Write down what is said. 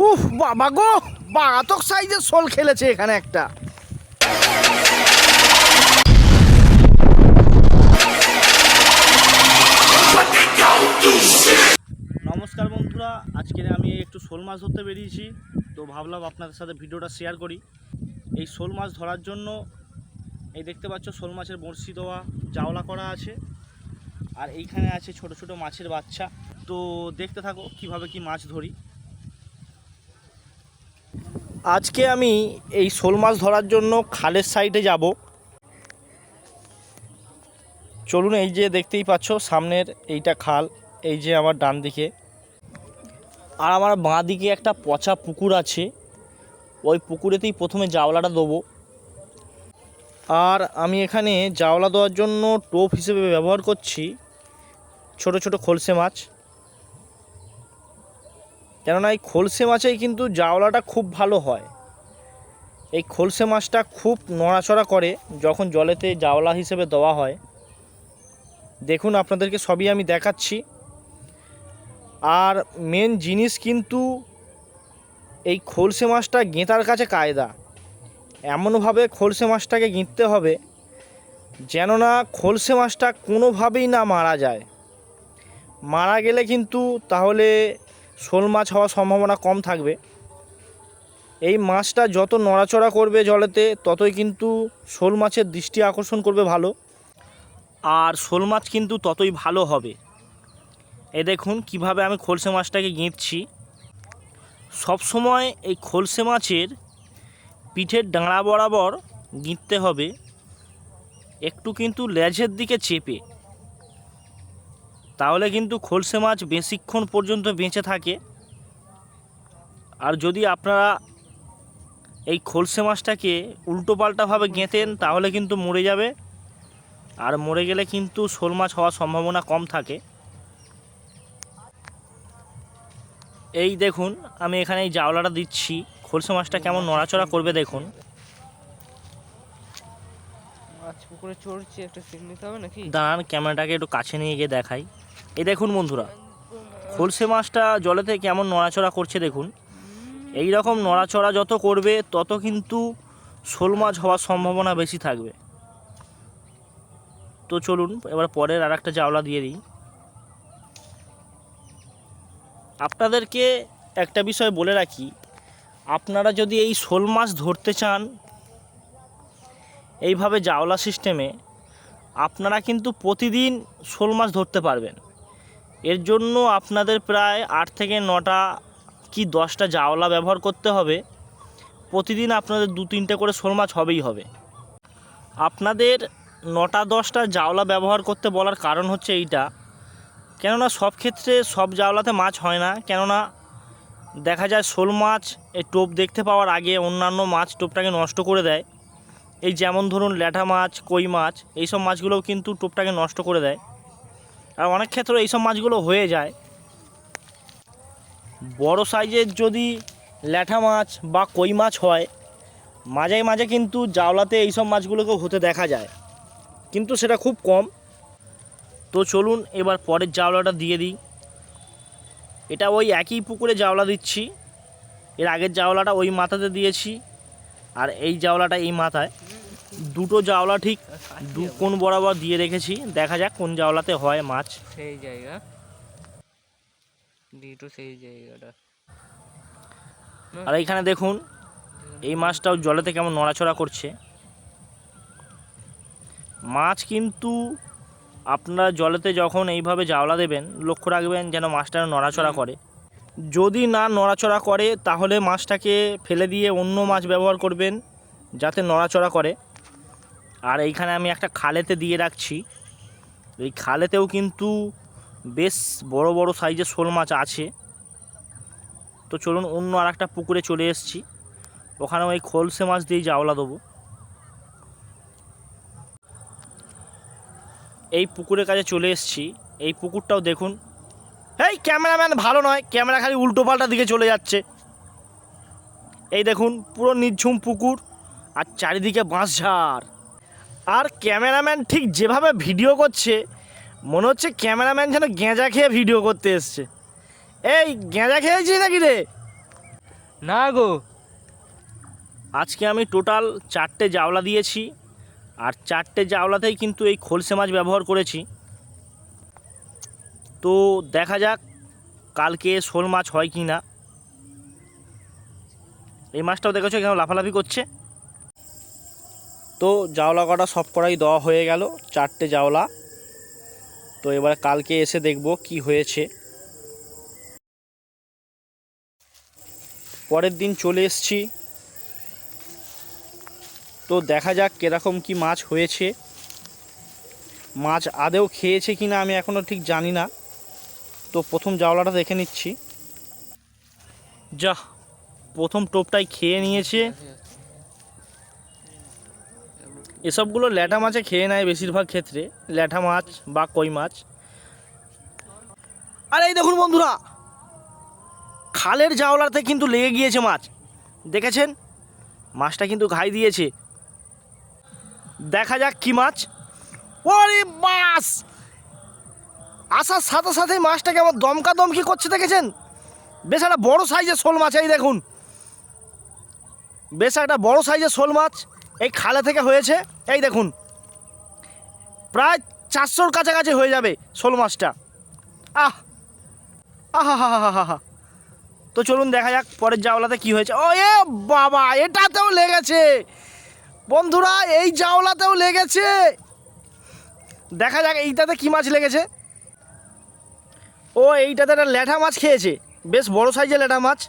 উফ, বাবা গো বাগাতক সাইজের শোল খেলেছে এখানে একটা। নমস্কার বন্ধুরা, আজকে আমি একটু শোল মাছ ধরতে বেরিয়েছি, তো ভাবলাম আপনাদের সাথে ভিডিওটা শেয়ার করি। এই শোল মাছ ধরার জন্য, এই দেখতে পাচ্ছ শোল মাছের বড়শি দেওয়া, জাওলা করা আছে, আর এইখানে আছে ছোট ছোট মাছের বাচ্চা। তো দেখতে থাকো কীভাবে কি মাছ ধরি। আজকে আমি এই শোল মাছ ধরার জন্য খালের সাইডে যাব। চলুন এই যে দেখতেই পাচ্ছ, সামনের এইটা খাল, এই যে আমার ডান দিকে। আর আমার বাঁ দিকে একটা পচা পুকুর আছে। ওই পুকুরেতেই প্রথমে জাওলাটা দেবো। আর আমি এখানে জাওলা দেওয়ার জন্য টোপ হিসেবে ব্যবহার করছি, ছোট ছোট খলসে মাছ। কেননা এই খলসে মাছেই কিন্তু জাওলাটা খুব ভালো হয়। এই খোলসে মাছটা খুব নড়াচড়া করে যখন জলেতে জাওলা হিসেবে দেওয়া হয়। দেখুন আপনাদেরকে সবই আমি দেখাচ্ছি। আর মেন জিনিস কিন্তু এই খোলসে মাছটা গেঁতার কাছে কায়দা। এমনভাবে খলসে মাছটাকে গিঁততে হবে যেন না খলসে মাছটা কোনোভাবেই না মারা যায়। মারা গেলে কিন্তু তাহলে শোল মাছ হওয়ার সম্ভাবনা কম থাকবে। এই মাছটা যত নড়াচড়া করবে জলেতে, ততই কিন্তু শোল মাছের দৃষ্টি আকর্ষণ করবে ভালো। আর শোল মাছ কিন্তু ততই ভালো হবে। এ দেখুন, কীভাবে আমি খোলসে মাছটাকে গেঁথছি। সবসময় এই খোলসে মাছের পিঠের ডাঁড়া বরাবর গিঁথতে হবে। একটু কিন্তু লেজের দিকে চেপে। তাহলে কিন্তু খলসে মাছ বেশিক্ষণ পর্যন্ত বেঁচে থাকে। আর যদি আপনারা এই খলসে মাছটাকে উল্টোপাল্টাভাবে গেঁথেন তাহলে কিন্তু মরে যাবে। আর মরে গেলে কিন্তু শোল মাছ হওয়ার সম্ভাবনা কম থাকে। এই দেখুন আমি এখানে এই জাওলাটা দিচ্ছি। খলসে মাছটা কেমন নড়াচড়া করবে দেখুন। মাছ পুকুরে চড়ছে একটা সিন নিতে হবে নাকি? দাঁড়ান ক্যামেরাটাকে একটু কাছে নিয়ে গিয়ে দেখাই। এই দেখুন বন্ধুরা, খলসে মাছটা জলেতে কেমন নড়াচড়া করছে দেখুন। এই রকম নড়াচড়া যত করবে, তত কিন্তু শোল মাছ হওয়ার সম্ভাবনা বেশি থাকবে। তো চলুন, এবার পরের আর একটা জাওলা দিয়ে দিই। আপনাদেরকে একটা বিষয় বলে রাখি, আপনারা যদি এই শোল মাছ ধরতে চান, এইভাবে জাওলা সিস্টেমে আপনারা কিন্তু প্রতিদিন শোল মাছ ধরতে পারবেন। এর জন্য আপনাদের প্রায় আট থেকে নটা কি দশটা জাওলা ব্যবহার করতে হবে। প্রতিদিন আপনাদের দু তিনটে করে শোল মাছ হবেই হবে। আপনাদের নটা দশটা জাওলা ব্যবহার করতে বলার কারণ হচ্ছে এইটা। কেননা সব ক্ষেত্রে সব জাওলাতে মাছ হয় না। কেননা দেখা যায় শোল মাছ এই টোপ দেখতে পাওয়ার আগে অন্যান্য মাছ টোপটাকে নষ্ট করে দেয়। এই যেমন ধরুন ল্যাঠা মাছ, কই মাছ, এইসব মাছগুলোও কিন্তু টোপটাকে নষ্ট করে দেয়। আর অনেক ক্ষেত্রে এইসব মাছগুলো হয়ে যায়। বড় সাইজের যদি ল্যাঠা মাছ বা কই মাছ হয়, মাঝে মাঝে কিন্তু জাওলাতে এইসব মাছগুলোকেও হতে দেখা যায়। কিন্তু সেটা খুব কম। তো চলুন এবার পরের জাওলাটা দিয়ে দিই। এটা ওই একই পুকুরে জাওলা দিচ্ছি। এর আগের জাওলাটা ওই মাথাতে দিয়েছি। আর এই জাওলাটা এই মাথায়। দুটো জাওলা ঠিক দু কোন বরাবর দিয়ে রেখেছি দেখা যাক কোন জাওলাতে হয় মাছ। সেই জায়গা। দুটো সেই জায়গাটা। আর এইখানে দেখুন এই মাছটাও জলেতে কেমন নড়াচড়া করছে। মাছ কিন্তু আপনারা জলেতে যখন এইভাবে জাওলা দেবেন লক্ষ্য রাখবেন যেন মাছটা নড়াচড়া করে। যদি না নড়াচড়া করে তাহলে মাছটাকে ফেলে দিয়ে অন্য মাছ ব্যবহার করবেন যাতে নড়াচড়া করে। আর এইখানে আমি একটা খালেতে দিয়ে রাখছি। এই খালেতেও কিন্তু বেশ বড় বড় সাইজের শোল মাছ আছে। তো চলুন অন্য আর একটা পুকুরে চলে এসেছি। ওখানে ওই খোলসে মাছ দিয়ে জাওলা দেবো। এই পুকুরের কাছে চলে এসেছি। এই পুকুরটাও দেখুন। এই ক্যামেরাম্যান ভালো নয়, ক্যামেরা খালি উল্টো পাল্টা দিকে চলে যাচ্ছে। এই দেখুন, পুরো নিঝুম পুকুর আর চারিদিকে বাঁশঝাড় আর ক্যামেরাম্যান ঠিক যেভাবে ভিডিও করছে মনে হচ্ছে ক্যামেরাম্যান যেন গেঁজা খেয়ে ভিডিও করতে এসছে। এই গেঁজা খেয়েছিস নাকি রে? না গো। আজকে আমি টোটাল চারটে জাওলা দিয়েছি আর চারটে জাওলাতেই কিন্তু এই খোলসে মাছ ব্যবহার করেছি। তো দেখা যাক কালকে শোল মাছ হয় কি না এই মাছটাও দেখেছ এখানে লাফালাফি করছে? তো জাওলা কটা সব কটাই দেওয়া হয়ে গেল, চারটে জাওলা। তো এবার কালকে এসে দেখব কি হয়েছে। পরের দিন চলে এসছি। তো দেখা যাক কীরকম কি মাছ হয়েছে। মাছ আদেও খেয়েছে কি না আমি এখনও ঠিক জানি না। তো প্রথম জাওলাটা দেখে নিচ্ছি। যা প্রথম টোপটাই খেয়ে নিয়েছে। এসবগুলো ল্যাটা মাছে খেয়ে নেয় বেশিরভাগ ক্ষেত্রে ল্যাঠা মাছ বা কই মাছ। আর এই দেখুন বন্ধুরা, খালের জাওলাতে কিন্তু লেগে গিয়েছে মাছ। দেখেছেন? মাছটা কিন্তু ঘাই দিয়েছে। দেখা যাক কি মাছ। ওরে মাছ আসার সাথে সাথে মাছটাকে আমার দমকা দমকি করছে, দেখেছেন? বেশ একটা বড় সাইজের শোল মাছ, এই দেখুন। বেশ একটা বড় সাইজের শোল মাছ। এই খালে থেকে হয়েছে, এই দেখুন, প্রায় চারশোর কাছাকাছি হয়ে যাবে শোল মাছটা। আহ! আহা হা হা হা হা তো চলুন দেখা যাক পরের জাওলাতে কি হয়েছে। ও এ বাবা, এটাতেও লেগেছে। বন্ধুরা, এই জাওলাতেও লেগেছে। দেখা যাক, এইটাতে কি মাছ লেগেছে। ও, এইটাতে একটা ল্যাঠা মাছ খেয়েছে। বেশ বড় সাইজের ল্যাঠা মাছ।